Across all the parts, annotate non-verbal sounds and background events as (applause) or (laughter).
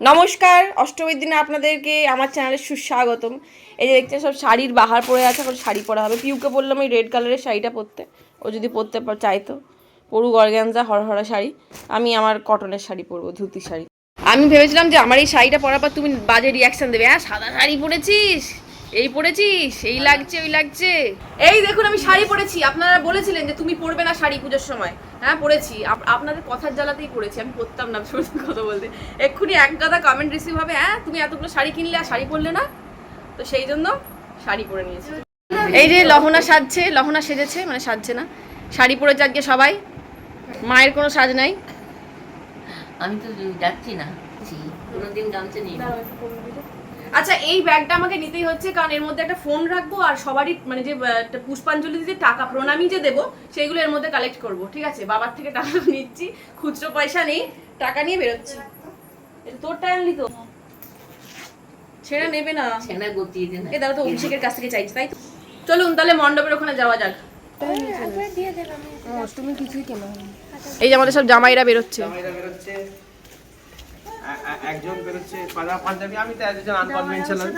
নমস্কার, অষ্টমীর দিনে আপনাদেরকে আমার চ্যানেলে সুস্বাগতম। এই যে দেখছেন, সব শাড়ির বাহার পরে আছে, এখন শাড়ি পরা হবে। পিউকে বললাম এই রেড কালারের শাড়িটা পরতে। ও যদি পরতে চাইতো পরু গরগ্যাঞ্জা হরহরা শাড়ি। আমি আমার কটনের শাড়ি পরবো, ধুতি শাড়ি। আমি ভেবেছিলাম যে আমার এই শাড়িটা পরার পর তুমি বাজে রিয়াকশান দেবে। হ্যাঁ সাদা শাড়ি পরেছিস? এই পরেছিস? এই লাগছে ওই লাগছে। এই দেখুন আমি শাড়ি পরেছি। আপনারা বলেছিলেন যে তুমি পরবে না শাড়ি পুজোর সময়। হ্যাঁ পরেছি। আপ- আপনাদের কথার জ্বালাতেই পরেছি। আমি পরতাম না সত্যি কথা বলতে। এক্ষুনি এক গাদা কমেন্ট রিসিভ হবে। হ্যাঁ তুমি এতগুলো শাড়ি কিনলে আর শাড়ি পরলে না? তো সেই জন্য শাড়ি পরে নিয়েছি। এই যে লহনা সাজছে লহনা সেজেছে মানে সাজছে না। শাড়ি পরেছে আজকে সবাই। মায়ের কোনো সাজ নাই। আমি তো যাচ্ছি না। কোনোদিন গামছা নিই না। আচ্ছা এই ব্যাগটা আমাকে নিতেই হচ্ছে কারণ এর মধ্যে একটা ফোন রাখব আর সবারই মানে যে পুষ্পাঞ্জলি যে টাকা প্রণামী যে দেবো সেইগুলো এর মধ্যে কালেক্ট করব ঠিক আছে? বাবার থেকে টাকা (laughs) নিচ্ছি খুচরো পয়সা নেই টাকা নিয়ে বেরোচ্ছি। এটা তোরটা আনলি তো ছেড়ে নেবে না। ছেনা গতিয়ে দে না। এ দাদা তো অভিষেকের কাছ থেকে চাইছি তাই চলুন তাহলে মণ্ডপের ওখানে যাওয়া যাক। এই যে আমাদের সব জামাইরা বেরোচ্ছে। জামাইরা বেরোচ্ছে। একজন বেরোচ্ছে পাঞ্জাবি পাঞ্জাবি আমি তো একজন আনকনভেনশনাল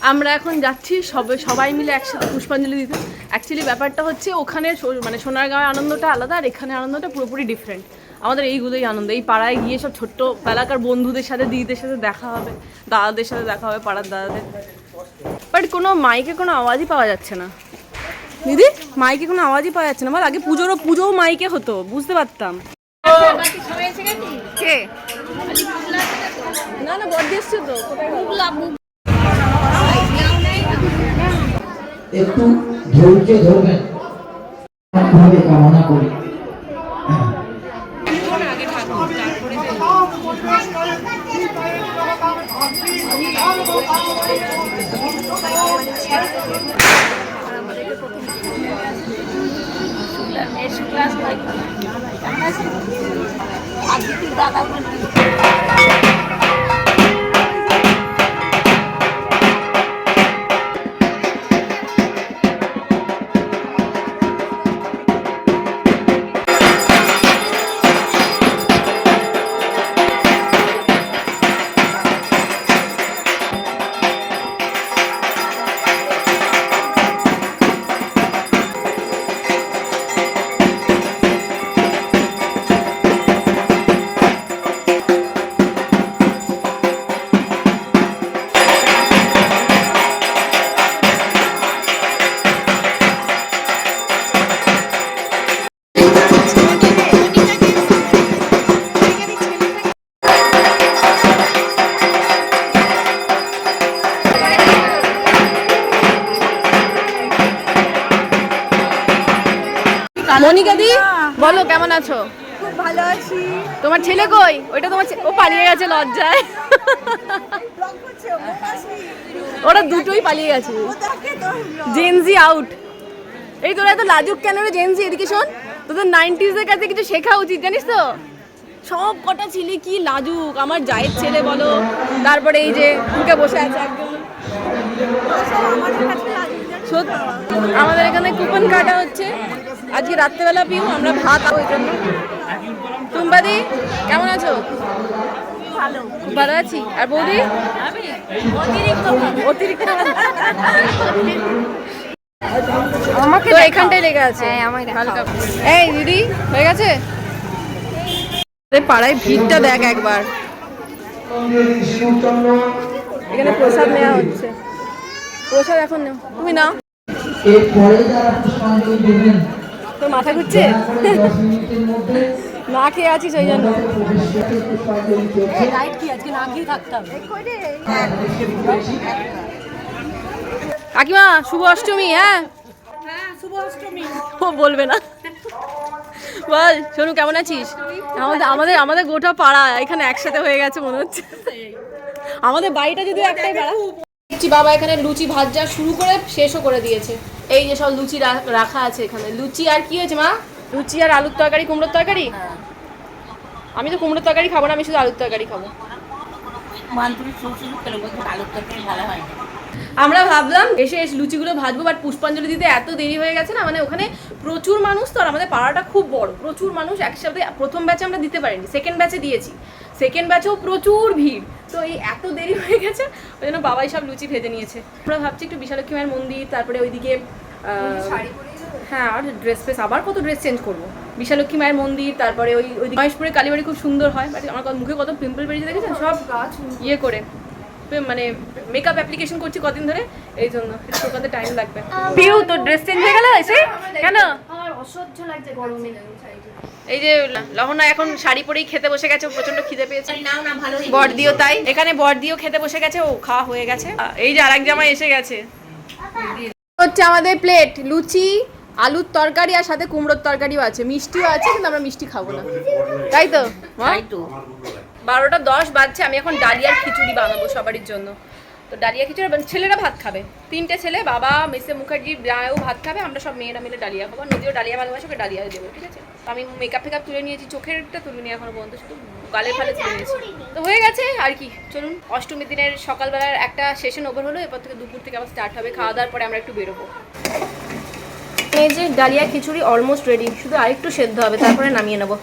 আমরা এখন যাচ্ছি সবে সবাই মিলে একসাথে পুষ্পাঞ্জলি দিতে। অ্যাকচুয়ালি ব্যাপারটা হচ্ছে ওখানে সো- মানে সোনারগাঁওয়ের আনন্দটা আলাদা আর এখানে আনন্দটা পুরোপুরি ডিফারেন্ট আমাদের এইগুলোই আনন্দ। এই পাড়ায় গিয়ে সব ছোট্ট এলাকার বন্ধুদের সাথে দিদিদের সাথে দেখা হবে দাদাদের সাথে দেখা হবে পাড়ার দাদাদের। বাট কোনো মাইকে কোনো আওয়াজই পাওয়া যাচ্ছে না। দিদি মাইকে কোনো আওয়াজই পাওয়া যাচ্ছে না। বল আগে পুজোরও পুজোও মাইকে হতো বুঝতে পারতাম। কে? না না বড় এসছে তো? একটু ধৈর্য ধরবেন। ভাবে কামনা করি। মনিকা বলো কেমন আছো? খুব ভালো আছি। তোমার ছেলে কই? ওইটা তোমার ছে- ও পালিয়ে গেছে লজ্জায়। ব্লগ করছে ও আসবি ওরা দুটোই পালিয়ে গেছে। জেনজি আউট এই তোরা এত লাজুক কেন রে জেনজি এদিকে শোন তোদের নাইনটিজের কাছে কিছু শেখা উচিত জানিস তো? সব কটা ছেলে কি লাজুক? আমার জায়ের ছেলে বলো। তারপরে এই যে মুখে বসে আছে আমাদের কাছে সত্যি আমাদের এখানে কুপন কাটা হচ্ছে। আজকে রাত্রেবেলা পিউ আমরা ভাত খাব এই জন্য। টুম্পাদি কেমন আছো? ভালো। আছি। আর বৌদি? অতিরিক্ত আমাকে তো এখানটাই লেগে আছে। হালকা এই দিদি হয়ে গেছে? পাড়ায় ভিড়টা দেখ একবার। এখানে প্রসাদ নেওয়া হচ্ছে। প্রসাদ এখন নেও। তুমি নাও। এরপরে যারা পুষ্পাঞ্জলি দেবেন তোর মাথা ঘুরছে? না খেয়ে আছিস ওই জন্য। কাকিমা, শুভ অষ্টমী হ্যাঁ? ও, বলবে না। বল, সোনু, কেমন আছিস? আমাদের আমাদের আমাদের গোটা পাড়া এখানে একসাথে হয়ে গেছে মনে হচ্ছে। আমাদের বাড়িটা যদি একটাই পাড়া। দেখছি বাবা এখানে লুচি ভাজা শুরু করে শেষও করে দিয়েছে। এই যে সব লুচি রাখা আছে এখানে। লুচি আর কি হয়েছে মা? লুচি আর আলুর তরকারি কুমড়োর তরকারি? আমি তো কুমড়োর তরকারি খাব না আমি শুধু আলুর তরকারি খাব। হয় আমরা ভাবলাম এসে এসে লুচিগুলো ভাজবো বাট পুষ্পাঞ্জলি দিতে এত দেরি হয়ে গেছে না? মানে ওখানে প্রচুর মানুষ তো আর আমাদের পাড়াটা খুব বড়। প্রচুর মানুষ একসাথে প্রথম ব্যাচে আমরা দিতে পারিনি সেকেন্ড ব্যাচে দিয়েছি। সেকেন্ড ব্যাচেও প্রচুর ভিড়। তো এই এত দেরি হয়ে গেছে ওই জন্য বাবাই সব লুচি ভেজে নিয়েছে। আমরা ভাবছি একটু বিশালক্ষী মায়ের মন্দির তারপরে ওইদিকে হ্যাঁ আর ড্রেস ফ্রেস আবার কত ড্রেস চেঞ্জ করব? বিশালক্ষী মায়ের মন্দির তারপরে ওই ওই মহেশপুরে কালীবাড়ি খুব সুন্দর হয় বাট আমার কত- মুখে কত পিম্পল বেরিয়েছে দেখেছেন? সব ইয়ে করে। মানে মেকআপ অ্যাপ্লিকেশন করছি কদিন ধরে এই জন্য টাইম লাগবে। পিউ তোর ড্রেস চেঞ্জ হয়ে গেল? এসে? কেন? এই যে লহনা এখন শাড়ি পরেই খেতে বসে গেছে প্রচণ্ড খিদে পেয়েছে। বর্দিও তাই। এখানে বর্দিও খেতে বসে গেছে ও খাওয়া হয়ে গেছে। এই যে আরেক জামাই এসে গেছে। হচ্ছে আমাদের প্লেট লুচি আলুর তরকারি আর সাথে কুমড়োর তরকারিও আছে। মিষ্টিও আছে কিন্তু আমরা মিষ্টি খাব না। তাই তো? মা? তাই তো। বারোটা দশ বাজছে আমি এখন ডালিয়ার খিচুড়ি বানাবো সবারই জন্য। তো ডালিয়া খিচুড়ি বান- ছেলেরা ভাত খাবে। তিনটে ছেলে, বাবা মিসে মুখার্জি রায়ও ভাত খাবে, আমরা সব মেয়েরা মিলে ডালিয়া খাব। নদীও ডালিয়া ভালোবাসে, ওকে ডালিয়া দেবো, ঠিক আছে? তো আমি মেকআপ ফেকআপ তুলে নিয়েছি, চোখেরটা তুলিনি এখনও পর্যন্ত শুধু গালের ফালে তুলে নিয়েছি। তো হয়ে গেছে, আর কি, চলুন। অষ্টমীর দিনের সকালবেলার একটা সেশন ওভার হলো, এরপর থেকে দুপুর থেকে আবার স্টার্ট হবে, খাওয়া দাওয়ার পরে আমরা একটু বেরোবো। এই যে ডালিয়া খিচুড়ি অলমোস্ট রেডি শুধু আরেকটু সেদ্ধ হবে, তারপরে নামিয়ে নেব।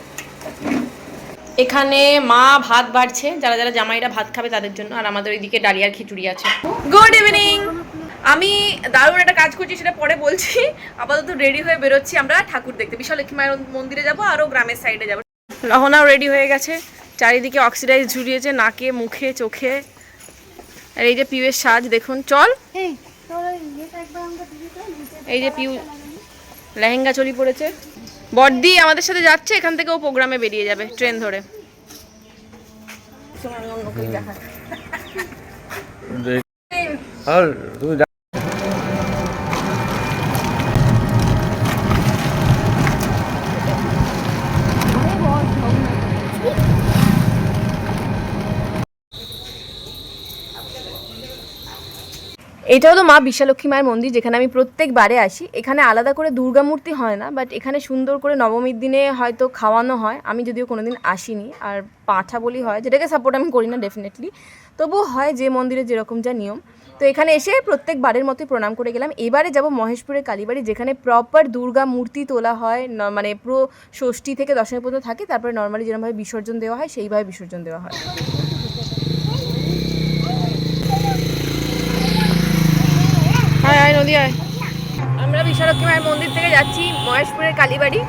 এখানে মা ভাত বাড়ছে যারা যারা জামাইরা ভাত খাবে তাদের জন্য আর আমাদের ওইদিকে ডালিয়ার খিচুড়ি আছে। গুড ইভিনিং আমি দারুণ একটা কাজ করছি সেটা পরে বলছি। আপাতত রেডি হয়ে বেরোচ্ছি আমরা ঠাকুর দেখতে। বিশাল লক্ষ্মী মায়ের মন্দিরে যাব আরও গ্রামের সাইডে যাব। লহনাও রেডি হয়ে গেছে। চারিদিকে অক্সিডাইজ ঝুরিয়েছে নাকে মুখে চোখে। আর এই যে পিউয়ের সাজ দেখুন চল। এই যে পিউ লেহেঙ্গা চলি পড়েছে। বর্দি আমাদের সাথে যাচ্ছে এখান থেকে ও প্রোগ্রামে বেরিয়ে যাবে ট্রেন ধরে। আর তুমি এটা হলো মা বিশালক্ষী মায়ের মন্দির, যেখানে আমি প্রত্যেকবারে আসি। এখানে আলাদা করে দুর্গা মূর্তি হয় না বাট এখানে সুন্দর করে নবমীর দিনে হয়তো খাওয়ানো হয়। আমি যদিও কোনোদিন আসিনি, আর পাঁঠা বলি হয়, যেটাকে সাপোর্ট আমি করি না ডেফিনেটলি তবুও হয় যে মন্দিরে যেরকম যা নিয়ম। তো এখানে এসে প্রত্যেকবারের মতোই প্রণাম করে গেলাম। এবারে যাব মহেশপুরের কালীবাড়ি, যেখানে প্রপার দুর্গা মূর্তি তোলা হয় মানে পুরো ষষ্ঠী থেকে দশমী পর্যন্ত থাকে। তারপরে নর্মালি যেরকমভাবে বিসর্জন দেওয়া হয়, সেইভাবে বিসর্জন দেওয়া হয়। আয়। আমরা বিশালক্ষী মায়ের মন্দির থেকে যাচ্ছি, মহেশপুরের কালীবাড়ি।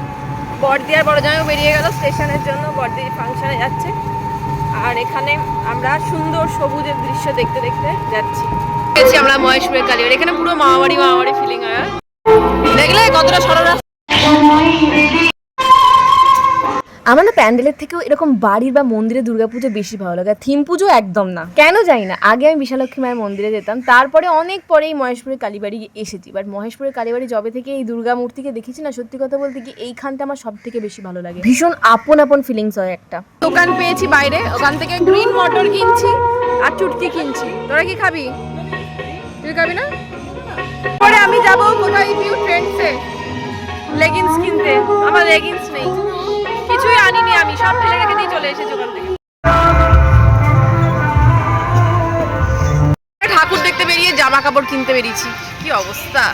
বর্দিয়ার বড় জামাইও বেরিয়ে গেল স্টেশনের জন্য বর্দি ফাংশনে যাচ্ছে। আর এখানে আমরা সুন্দর সবুজের দৃশ্য দেখতে দেখতে যাচ্ছি। আমরা মহেশপুরের কালীবাড়ি, এখানে পুরো মামাবাড়ি মামাবাড়ি ফিলিং হ্যাঁ? দেখলে কতটা সরল আমার না প্যান্ডেলের থেকেও এরকম বাড়ির বা মন্দিরে দুর্গাপুজো বেশি ভালো লাগে থিম পুজো একদম না। কেন জানি না, আগে আমি বিশালক্ষী মায়ের মন্দিরে যেতাম, তারপরে অনেক পরে এই মহেশপুরের কালীবাড়ি এসেছি। বাট মহেশপুরের কালীবাড়ি জবে থেকে এই দুর্গা মূর্তিকে দেখেছি না, সত্যি কথা বলতে কি এইখানটা আমার সব থেকে বেশি ভালো লাগে। ভীষণ আপন আপন ফিলিংস হয় একটা। দোকান পেয়েছি বাইরে, ওখান থেকে গ্রিন মটর কিনছি আর চুটকি কিনছি। তোরা কি খাবি? তুই খাবি না? পরে আমি যাব কোথায় ভিউ ট্রেন্ডসে লেগিংস কিনতে। আমার লেগিংস নেই। কিছুই আনিনি আমি সব ফেলে রেখে দিয়ে চলে এসেছি ওখান থেকে। ঠাকুর দেখতে বেরিয়ে জামা কাপড় কিনতে বেরিয়েছি। কি অবস্থা?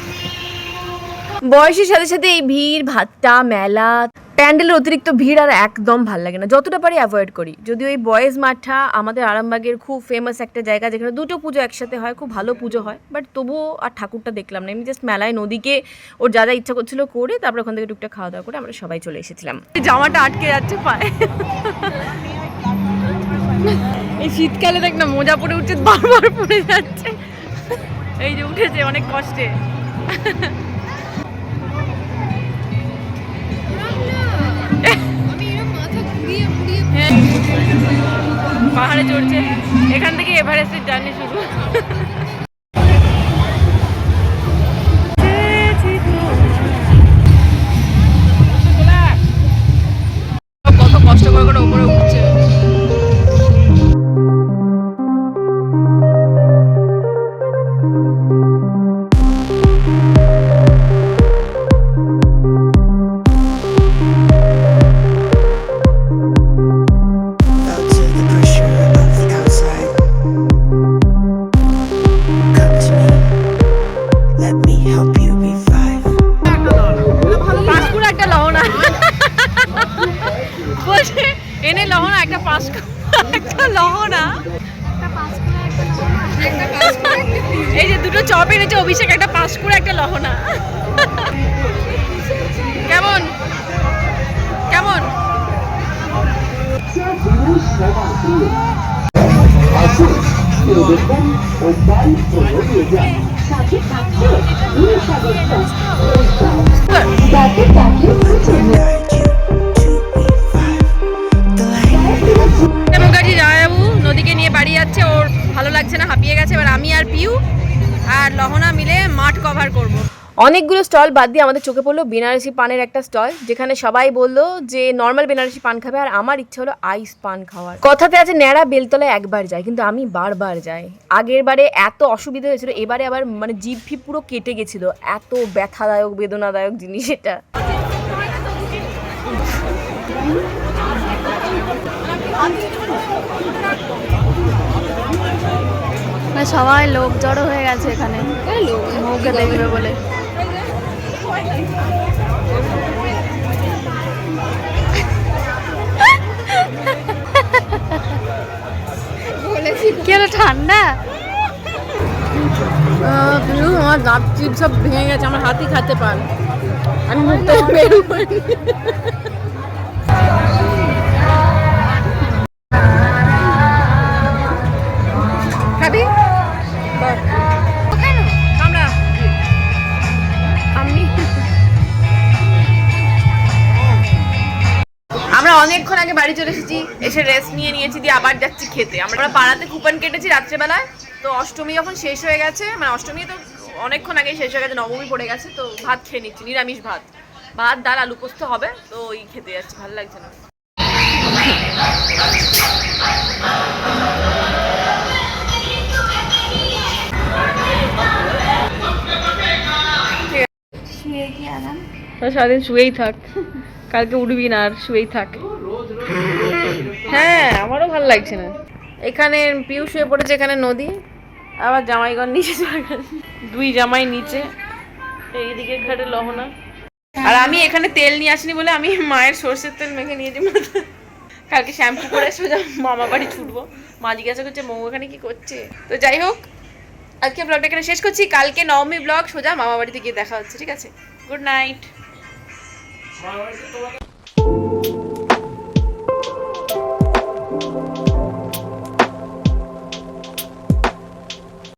বয়সের সাথে সাথে এই ভিড় ভাতটা মেলা প্যান্ডেলের অতিরিক্ত ভিড় আর একদম ভালো লাগে না। যতটা পারি অ্যাভয়েড করি। যদিও এই বয়েজ মাঠটা আমাদের আরামবাগের খুব ফেমাস একটা জায়গা যেখানে দুটো পুজো একসাথে হয়, খুব ভালো পুজো হয় বাট তবুও আর ঠাকুরটা দেখলাম না। এমনি জাস্ট মেলায় নদীকে ওর যা যা ইচ্ছা করছিল করে তারপর ওখান থেকে টুকটা খাওয়া দাওয়া করে আমরা সবাই চলে এসেছিলাম। জামাটা আটকে যাচ্ছে, পায়ে। এই শীতকালে দেখ না, মোজা পরে উঠছে, বারবার পড়ে যাচ্ছে। এই যে উঠেছে, অনেক কষ্টে। পাহাড়ে চড়ছে। এখান থেকে এভারেস্টের জার্নি শুরু। এই যে দুটো চপ এনেছে অভিষেক একটা পাঁচ একটা লহনা। কেমন? কেমন? মুখার্জি অনেকগুলো স্টল বাদ দিয়ে আমাদের চোখে পড়ল বেনারসি পানের একটা স্টল যেখানে সবাই বলল যে নর্মাল বেনারসি পান খাবে আর আমার ইচ্ছে হলো আইস পান খাওয়ার। কথাতে আছে ন্যাড়া বেলতলায় একবার যায় কিন্তু আমি বারবার যাই। আগের বারে এত অসুবিধা হয়েছিল এবারে আবার মানে জিভ ফিভ পুরো কেটে গেছিল। এত ব্যথাদায়ক বেদনাদায়ক জিনিস এটা। মানে সবাই লোক জড়ো হয়ে গেছে এখানে। মৌকে দেখবে বলে। কি হলো ঠান্ডা পিউ আমার দাঁত চিপ সব ভেঙে গেছে, আমার হাতই খাতে পান আমি মুখটা বেরু অনেকক্ষণ আগে বাড়ি চলে এসেছি এসে রেস্ট নিয়ে নিয়েছি দিয়ে আবার যাচ্ছি খেতে। আমরা পাড়াতে কুপন কেটেছি রাত্রেবেলায় তো অষ্টমী যখন শেষ হয়ে গেছে মানে অষ্টমী তো অনেকক্ষণ আগে শেষ হয়ে গেছে নবমী পড়ে গেছে তো ভাত খেয়ে নিচ্ছি নিরামিষ ভাত। ভাত ডাল আলু পোস্ত হবে তো ওই খেতে যাচ্ছি ভালো লাগছে না। তো সারাদিন শুয়েই থাক কালকে উঠবি না আর শুয়েই থাক। হ্যাঁ আমারও ভালো লাগছে না। এখানে পিউ শুয়ে পড়েছে এখানে নদী, আবার জামাইগণ নিচে দুই জামাই নিচে এইদিকে ঘাটে লহনা। আর আমি এখানে তেল নিয়ে আসিনি বলে আমি মায়ের সর্ষের তেল মেখে নিয়েছি। কালকে শ্যাম্পু করে সোজা মামা বাড়ি ছুটবো। মা জিজ্ঞাসা করছে, মৌ এখানে কি করছে? তো যাই হোক, আজকে ব্লগটা এখানে শেষ করছি। কালকে নবমী ব্লগ সোজা মামা বাড়িতে গিয়ে দেখা হচ্ছে, ঠিক আছে? Good night